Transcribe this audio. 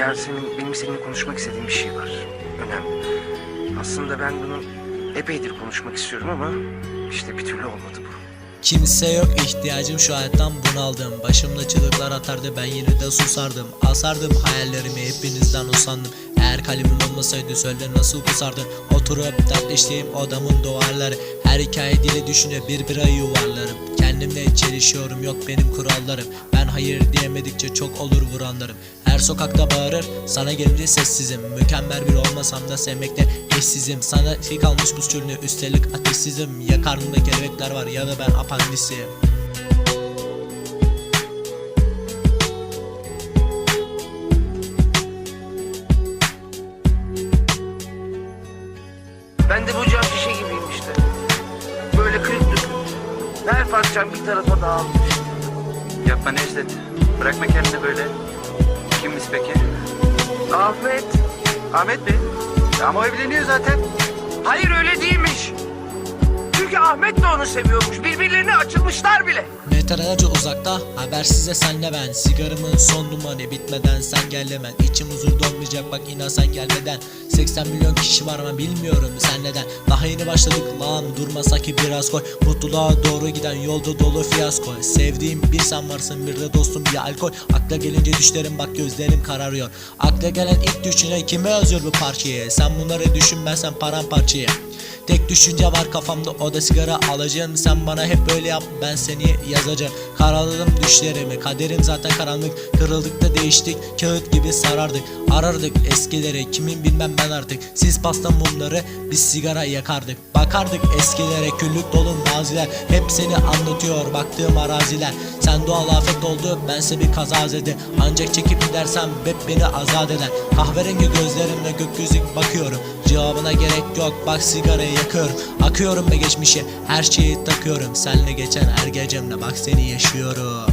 Yasemin benim seninle konuşmak istediğim bir şey var. Önemli. Aslında ben bunu epeydir konuşmak istiyorum ama işte bir türlü olmadı bu. Kimse yok ihtiyacım şu hayattan bunaldım Başımda çığlıklar atardı ben yine de susardım Asardım hayallerimi hepinizden usandım Eğer kalemim olmasaydı söyle nasıl kusardın Oturup dertleştiğim odamın duvarları. Her hikaye dili düşüne bir bira yuvarlarım Kendimle çelişiyorum yok benim kurallarım. Ben hayır diyemedikçe çok olur vuranlarım. Her sokakta bağırır sana gelince sessizim. Mükemmel bir olmasam da sevmekte eşsizim. Sana fik almış buz çölüne üstelik ateşsizim. Ya karnımda kelebekler var ya da ben apandisiyim Ben de bu cam şişe gibiyim işte. Böyle kırık dökük. Her parçam bir tarafa dağılmış. Yapma Necdet. Bırakma kendini böyle. Kimmiş peki? Ahmet. Ahmet mi? Ama o evleniyor zaten. Hayır öyle değilmiş. Çünkü Ahmet de onu seviyormuş. Birbirlerine açılmışlar bile. Metrelerde uzakta habersize senle ben. Sigaramın son dumanı bitmeden sen gel hemen. İçim huzur dolmayacak bak inan sen gelmeden. 80 milyon kişi var ama bilmiyorum sen neden. Daha yeni başladık lan durmasa ki biraz koy. Mutluluğa doğru giden yolda dolu fiyasko. Sevdiğim bir sen varsın bir de dostum bir alkol. Akla gelince düşlerim bak gözlerim kararıyor. Akla gelen ilk düşüne kime yazıyor bu parçayı Sen bunları düşünmezsen paramparçayı Tek düşünce var kafamda o da sigara. Alacağım Sen bana hep böyle yap ben seni yazacağım Karaladım düşlerimi kaderim zaten karanlık. Kırıldık da değiştik kağıt gibi sarardık. Arardık eskileri kimin bilmem ben artık. Siz pasta mumları biz sigara yakardık. Bakardık eskilere küllük dolu maziler. Hep seni anlatıyor baktığım araziler. Sen doğal afet oldu bense bir kazazede Ancak çekip gidersem hep beni azat eder. Kahverengi gözlerimle gökyüzü bakıyorum. Cevabına gerek yok bak sigarayı yakıyorum Akıyorum be geçmişe her şeyi takıyorum. Senle geçen her gecemle bak seni yaşıyorum